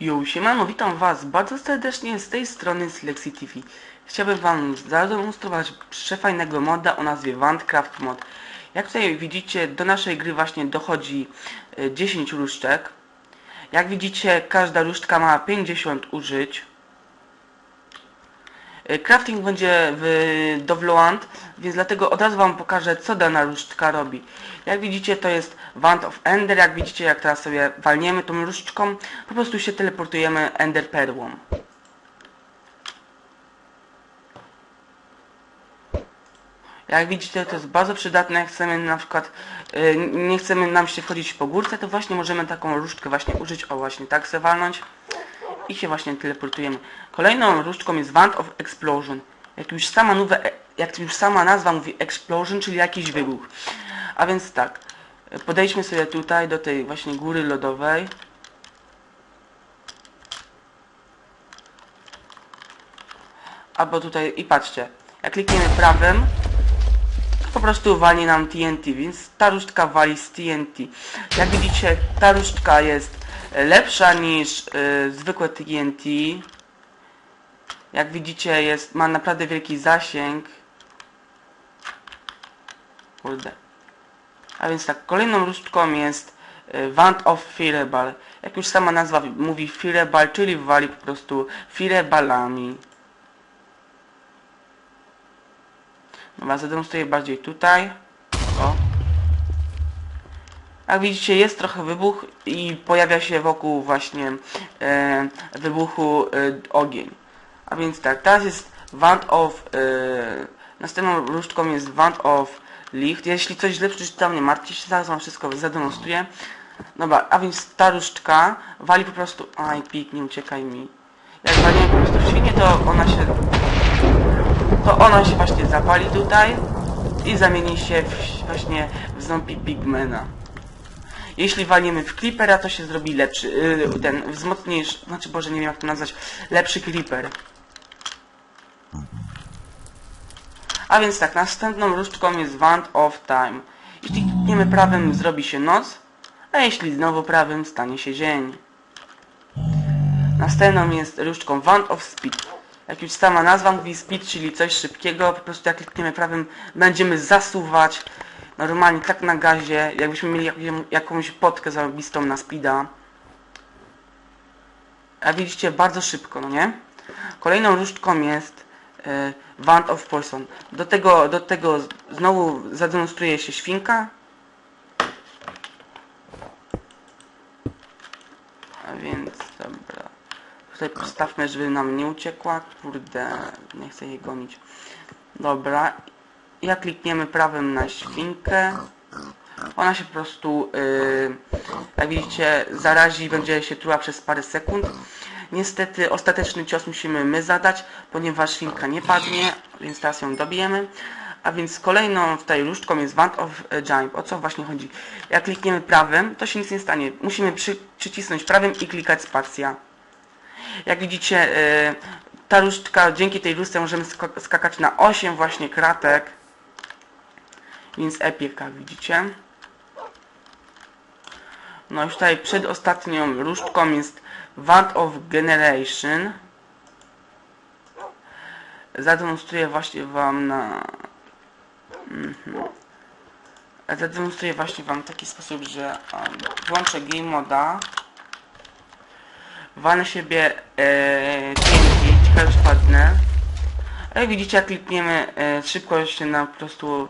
Jo, siemano, witam was bardzo serdecznie z tej strony Slexi TV. Chciałbym wam zademonstrować przefajnego moda o nazwie Wandcraft Mod. Jak tutaj widzicie, do naszej gry właśnie dochodzi e, 10 różdżek. Jak widzicie, każda różdżka ma 50 użyć. E, Crafting będzie w Dovloand, więc dlatego od razu wam pokażę, co dana różdżka robi. Jak widzicie, to jest Wand of Ender. Jak widzicie, jak teraz sobie walniemy tą różdżką, po prostu się teleportujemy Ender Perłą. Jak widzicie, to jest bardzo przydatne, jak chcemy na przykład, y, nie chcemy nam się wchodzić po górce, to właśnie możemy taką różdżkę właśnie użyć, o właśnie tak se walnąć i się właśnie teleportujemy. Kolejną różdżką jest Wand of Explosion. Jak już sama nowe, jak już sama nazwa mówi Explosion, czyli jakiś wybuch. A więc tak, podejdźmy sobie tutaj do tej właśnie góry lodowej. Albo tutaj i patrzcie, jak klikniemy prawym, po prostu wali nam TNT, więc ta różdżka wali z TNT. Jak widzicie, ta różdżka jest lepsza niż y, zwykłe TNT. Jak widzicie, jest, ma naprawdę wielki zasięg. Kurde. A więc tak, kolejną różdżką jest y, Wand of Fireball. Jak już sama nazwa mówi Fireball, czyli wali po prostu fireballami. Dobra, zademonstruję bardziej tutaj. O. Jak widzicie, jest trochę wybuch i pojawia się wokół właśnie e, wybuchu e, ogień. A więc tak, teraz jest Wand of... E, następną różdżką jest Wand of Licht. Jeśli coś źle przeczytam, nie martwcie się, zaraz wam wszystko zademonstruję. Dobra, a więc ta różdżka wali po prostu... Aj, pik, nie uciekaj mi. Jak walimy po prostu w świnie, to ona się to ona się właśnie zapali tutaj i zamieni się w, właśnie w zombie pigmena. Jeśli walniemy w creepera, to się zrobi lepszy, yy, ten wzmocniejszy, znaczy Boże, nie wiem jak to nazwać, lepszy creeper. A więc tak, następną różdżką jest Wand of Time. Jeśli klikniemy prawym, zrobi się noc, a jeśli znowu prawym, stanie się dzień. Następną jest różdżką Wand of Speed. Jak już sama nazwa mówi speed, czyli coś szybkiego, po prostu jak klikniemy prawym, będziemy zasuwać normalnie tak na gazie, jakbyśmy mieli jakąś, potkę zarobistą na speeda. A widzicie, bardzo szybko, no nie? Kolejną różdżką jest e, Wand of Poison. Do tego, do tego znowu zademonstruje się świnka. A więc, dobra. Tutaj postawmy, żeby nam nie uciekła. Kurde, nie chcę jej gonić. Dobra. Jak klikniemy prawym na świnkę, ona się po prostu, yy, jak widzicie, zarazi i będzie się truła przez parę sekund. Niestety ostateczny cios musimy my zadać, ponieważ świnka nie padnie, więc teraz ją dobijemy. A więc kolejną tutaj różdżką jest Wand of Giant. O co właśnie chodzi? Jak klikniemy prawym, to się nic nie stanie. Musimy przy, przycisnąć prawym i klikać spacja. Jak widzicie, y, ta różdżka, dzięki tej różdżce możemy sk- skakać na 8 właśnie kratek. Więc epic, jak widzicie. No już tutaj przed ostatnią różdżką jest Wand of Generation. Zademonstruję właśnie wam na... Mhm. Zademonstruję właśnie wam w taki sposób, że um, włączę game moda. Walę siebie e, ciekawe czy padnę. A jak widzicie, jak klikniemy e, szybko się na po prostu...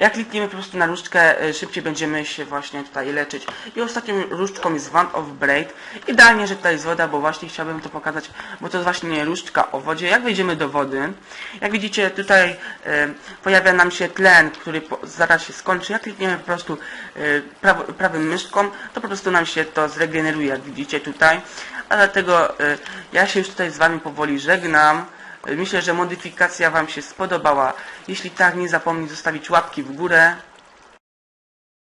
Jak klikniemy po prostu na różdżkę, e, szybciej będziemy się właśnie tutaj leczyć. I ostatnią różdżką jest Wand of Braid. Idealnie, że tutaj jest woda, bo właśnie chciałbym to pokazać, bo to jest właśnie różdżka o wodzie. Jak wejdziemy do wody, jak widzicie tutaj e, pojawia nam się tlen, który po, zaraz się skończy. Jak klikniemy po prostu e, prawo, prawym myszką, to po prostu nam się to zregeneruje, jak widzicie tutaj. A dlatego e, ja się już tutaj z Wami powoli żegnam. Myślę, że modyfikacja Wam się spodobała. Jeśli tak, nie zapomnij zostawić łapki w górę.